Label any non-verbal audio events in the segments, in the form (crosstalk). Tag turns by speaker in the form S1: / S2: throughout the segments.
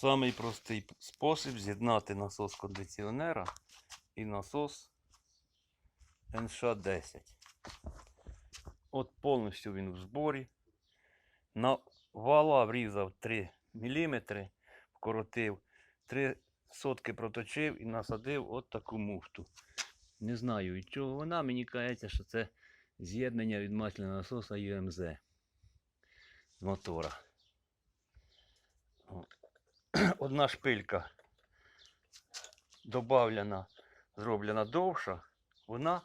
S1: Самий простий спосіб з'єднати насос кондиціонера і насос НШ-10. От повністю він в зборі. На вала врізав 3 мм, вкоротив, 3 сотки проточив і насадив от таку муфту. Не знаю від чого вона, мені кажеться, що це з'єднання від масляного насоса ЮМЗ з мотора. (clears throat) Одна шпилька добавлена, зроблена довша, вона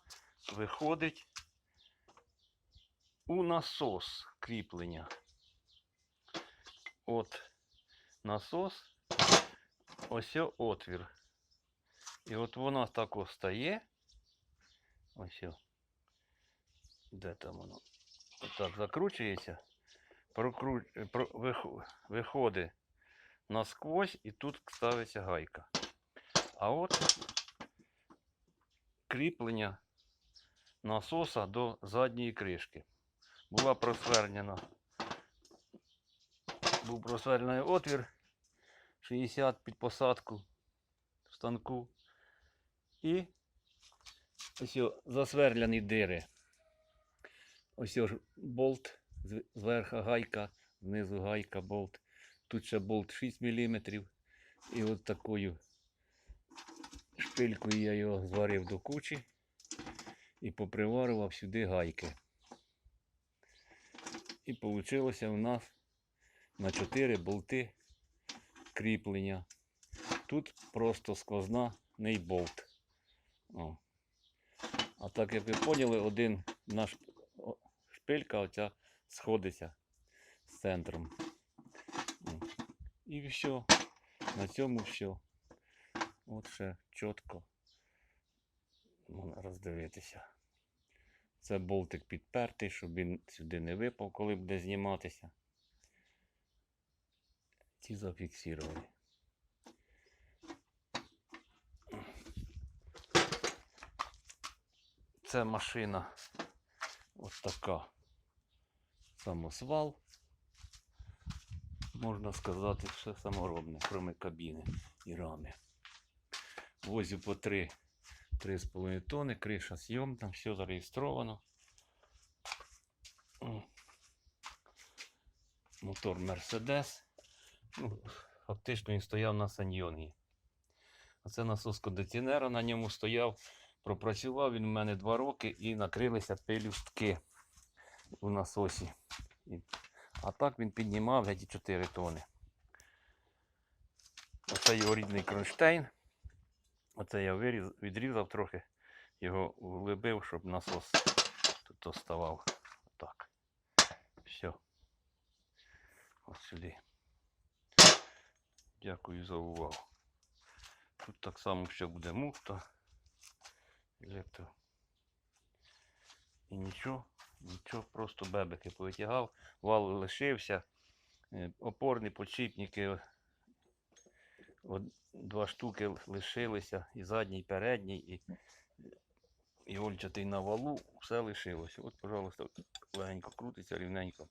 S1: виходить у насос кріплення. От насос, ось отвір. І от вона так ось стає. Ось. Де там воно? Отак закручується, прокру... про... виходить насквозь і тут ставиться гайка. А от кріплення насоса до задньої кришки. Була просвернена. Був просверлений отвір 60 під посадку станку. І ось о, засверляні дири. Ось ж болт, зверху гайка, знизу гайка, болт. Тут ще болт 6 мм. І от такою шпилькою я його зварив до кучі і поприварював сюди гайки. І вийшло у нас на 4 болти кріплення. Тут просто сквозний болт. О. А так, як ви поняли, один наш шпилька оця сходиться з центром. І все. На цьому все. От ще чітко можна роздивитися. Це болтик підпертий, щоб він сюди не випав, коли буде зніматися. Ці зафіксовані. Це машина ось така. Самосвал. Можна сказати, все саморобне, кроме кабіни і рами. Возю по 3 3,5 тонни, криша зйомна, все зареєстровано. Мотор Mercedes. Ну, фактично він стояв на саньйонгі. Оце насос кондиціонера на ньому стояв. Пропрацював він у мене 2 роки і накрилися пелюстки у насосі. І- А так він піднімав геть 4 тони. Оце його рідний кронштейн. Оце я відрізав трохи, його углибив, щоб насос тут оставав. Так. Все. Ось сюди. Дякую за увагу. Тут так само ще буде муфта. Електро. І нічого, нічого, просто бебики повитягав, вал лишився. Е, Опорні подшипники два штуки лишилися, і задній, і передній, і, і ольчатий на валу, все лишилося. От, пожалуйста, легенько крутиться рівненько.